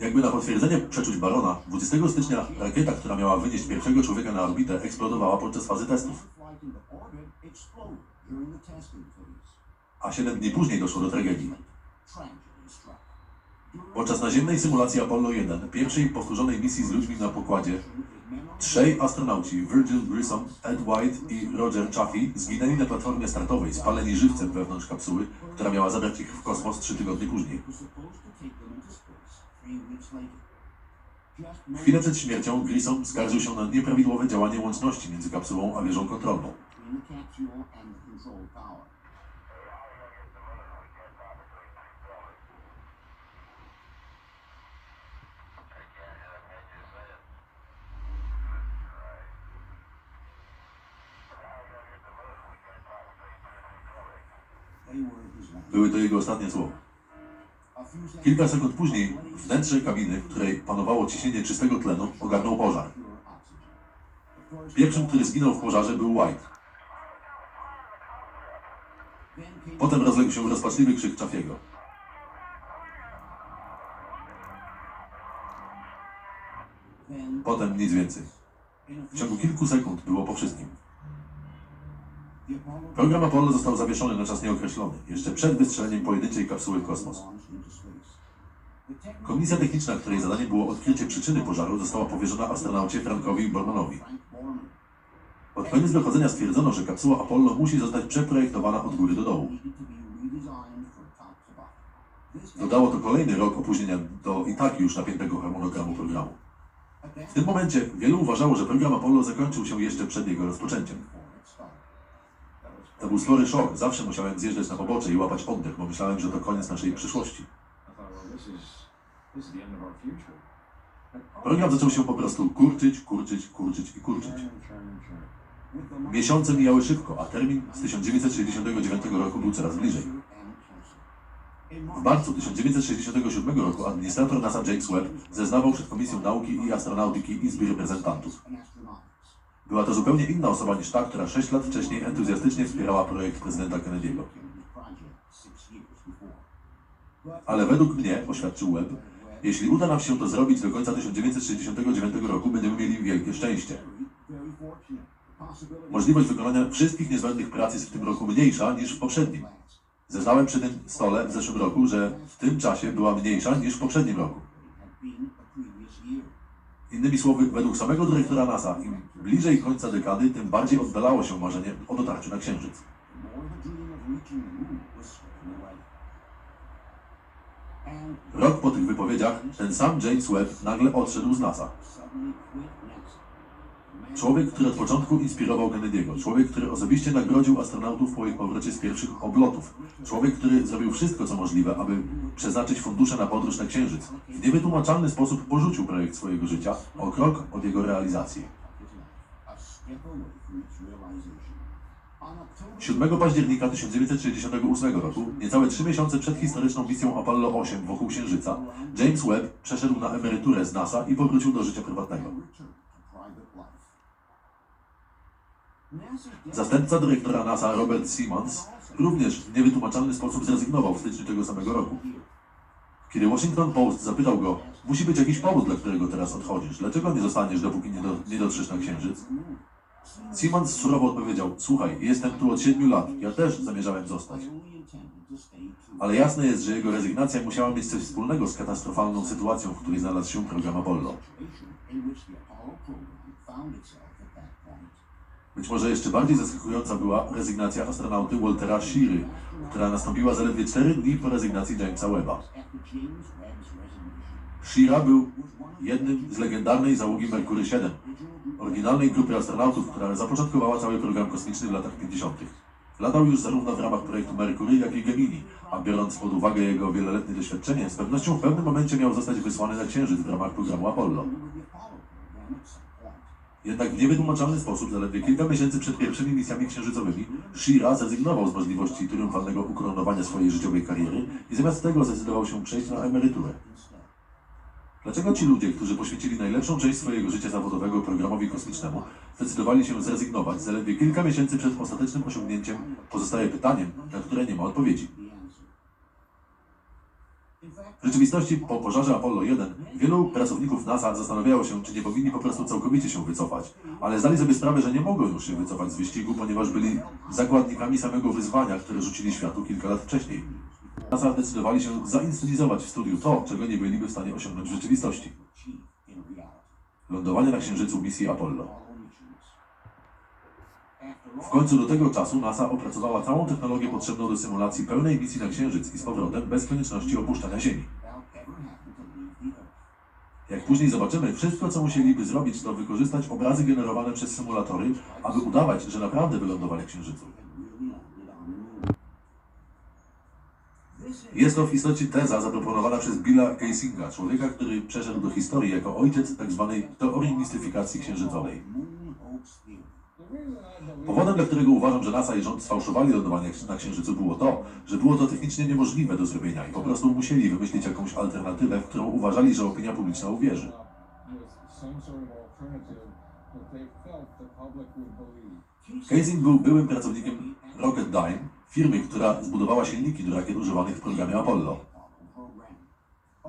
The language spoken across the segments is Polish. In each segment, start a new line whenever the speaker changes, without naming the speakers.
Jakby na potwierdzenie przeczuć Barona, 20 stycznia rakieta, która miała wynieść pierwszego człowieka na orbitę, eksplodowała podczas fazy testów. A 7 dni później doszło do tragedii. Podczas naziemnej symulacji Apollo 1, pierwszej powtórzonej misji z ludźmi na pokładzie, trzej astronauci, Virgil Grissom, Ed White i Roger Chaffee, zginęli na platformie startowej, spaleni żywcem wewnątrz kapsuły, która miała zabrać ich w kosmos trzy tygodnie później. Chwilę przed śmiercią Grissom skarżył się na nieprawidłowe działanie łączności między kapsułą a wieżą kontrolną. Były to jego ostatnie słowa. Kilka sekund później wnętrze kabiny, w której panowało ciśnienie czystego tlenu, ogarnął pożar. Pierwszym, który zginął w pożarze był White. Potem rozległ się rozpaczliwy krzyk Chaffiego. Potem nic więcej. W ciągu kilku sekund było po wszystkim. Program Apollo został zawieszony na czas nieokreślony, jeszcze przed wystrzeleniem pojedynczej kapsuły w kosmos. Komisja techniczna, której zadaniem było odkrycie przyczyny pożaru, została powierzona astronaucie Frankowi Bormanowi. Pod koniec dochodzenia stwierdzono, że kapsuła Apollo musi zostać przeprojektowana od góry do dołu. Dodało to kolejny rok opóźnienia do i tak już napiętego harmonogramu programu. W tym momencie wielu uważało, że program Apollo zakończył się jeszcze przed jego rozpoczęciem. To był spory szok. Zawsze musiałem zjeżdżać na pobocze i łapać oddech, bo myślałem, że to koniec naszej przyszłości. Program zaczął się po prostu kurczyć, kurczyć, kurczyć i kurczyć. Miesiące mijały szybko, a termin z 1969 roku był coraz bliżej. W marcu 1967 roku administrator NASA James Webb zeznawał przed Komisją Nauki i Astronautyki Izby Reprezentantów. Była to zupełnie inna osoba niż ta, która 6 lat wcześniej entuzjastycznie wspierała projekt prezydenta Kennedy'ego. Ale według mnie, oświadczył Webb, jeśli uda nam się to zrobić do końca 1969 roku, będziemy mieli wielkie szczęście. Możliwość wykonania wszystkich niezbędnych prac jest w tym roku mniejsza niż w poprzednim. Zeznałem przy tym stole w zeszłym roku, że w tym czasie była mniejsza niż w poprzednim roku. Innymi słowy, według samego dyrektora NASA, im bliżej końca dekady, tym bardziej oddalało się marzenie o dotarciu na Księżyc. Rok po tych wypowiedziach ten sam James Webb nagle odszedł z NASA. Człowiek, który od początku inspirował Kennedy'ego. Człowiek, który osobiście nagrodził astronautów po ich powrocie z pierwszych oblotów. Człowiek, który zrobił wszystko, co możliwe, aby przeznaczyć fundusze na podróż na Księżyc. W niewytłumaczalny sposób porzucił projekt swojego życia o krok od jego realizacji. 7 października 1968 roku, niecałe trzy miesiące przed historyczną misją Apollo 8 wokół Księżyca, James Webb przeszedł na emeryturę z NASA i powrócił do życia prywatnego. Zastępca dyrektora NASA Robert Simmons również w niewytłumaczalny sposób zrezygnował w styczniu tego samego roku. Kiedy Washington Post zapytał go, musi być jakiś powód, dla którego teraz odchodzisz, dlaczego nie zostaniesz, dopóki nie, do, nie dotrzesz na Księżyc? Simmons surowo odpowiedział, słuchaj, jestem tu od siedmiu lat, ja też zamierzałem zostać. Ale jasne jest, że jego rezygnacja musiała mieć coś wspólnego z katastrofalną sytuacją, w której znalazł się program Apollo. Być może jeszcze bardziej zaskakująca była rezygnacja astronauty Waltera Sheary, która nastąpiła zaledwie 4 dni po rezygnacji Jamesa Webba. Sheara był jednym z legendarnej załogi Merkury 7, oryginalnej grupy astronautów, która zapoczątkowała cały program kosmiczny w latach 50. Latał już zarówno w ramach projektu Merkury, jak i Gemini, a biorąc pod uwagę jego wieloletnie doświadczenie, z pewnością w pewnym momencie miał zostać wysłany na Księżyc w ramach programu Apollo. Jednak w niewytłumaczalny sposób, zaledwie kilka miesięcy przed pierwszymi misjami księżycowymi, Shira zrezygnował z możliwości triumfalnego ukoronowania swojej życiowej kariery i zamiast tego zdecydował się przejść na emeryturę. Dlaczego ci ludzie, którzy poświęcili najlepszą część swojego życia zawodowego programowi kosmicznemu, zdecydowali się zrezygnować zaledwie kilka miesięcy przed ostatecznym osiągnięciem, pozostaje pytaniem, na które nie ma odpowiedzi. W rzeczywistości po pożarze Apollo 1 wielu pracowników NASA zastanawiało się, czy nie powinni po prostu całkowicie się wycofać, ale zdali sobie sprawę, że nie mogą już się wycofać z wyścigu, ponieważ byli zakładnikami samego wyzwania, które rzucili światu kilka lat wcześniej. NASA zdecydowali się zainscenizować w studiu to, czego nie byliby w stanie osiągnąć w rzeczywistości. Lądowanie na Księżycu misji Apollo. W końcu do tego czasu NASA opracowała całą technologię potrzebną do symulacji pełnej misji na Księżyc i z powrotem bez konieczności opuszczania Ziemi. Jak później zobaczymy, wszystko co musieliby zrobić to wykorzystać obrazy generowane przez symulatory, aby udawać, że naprawdę wylądowali na Księżycu. Jest to w istocie teza zaproponowana przez Billa Geisinga, człowieka, który przeszedł do historii jako ojciec tzw. teorii mistyfikacji księżycowej. Powodem, dla którego uważam, że NASA i rząd sfałszowali lądowanie na Księżycu było to, że było to technicznie niemożliwe do zrobienia i po prostu musieli wymyślić jakąś alternatywę, w którą uważali, że opinia publiczna uwierzy. Casing był byłym pracownikiem Rocketdyne, firmy, która zbudowała silniki do rakiet używanych w programie Apollo.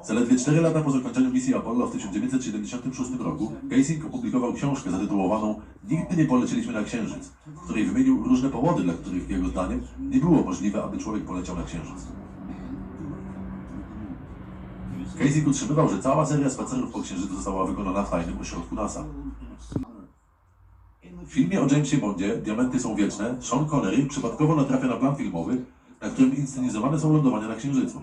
Zaledwie 4 lata po zakończeniu misji Apollo w 1976 roku, Casing opublikował książkę zatytułowaną Nigdy nie polecieliśmy na Księżyc, w której wymienił różne powody, dla których jego zdaniem nie było możliwe, aby człowiek poleciał na Księżyc. Casing utrzymywał, że cała seria spacerów po Księżycu została wykonana w tajnym ośrodku NASA. W filmie o Jamesie Bondzie Diamenty są wieczne, Sean Connery przypadkowo natrafia na plan filmowy, na którym inscenizowane są lądowania na Księżycu.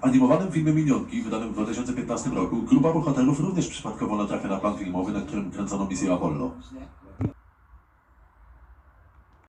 W animowanym filmie Minionki, wydanym w 2015 roku, grupa bohaterów również przypadkowo natrafia na plan filmowy, na którym kręcono misję Apollo.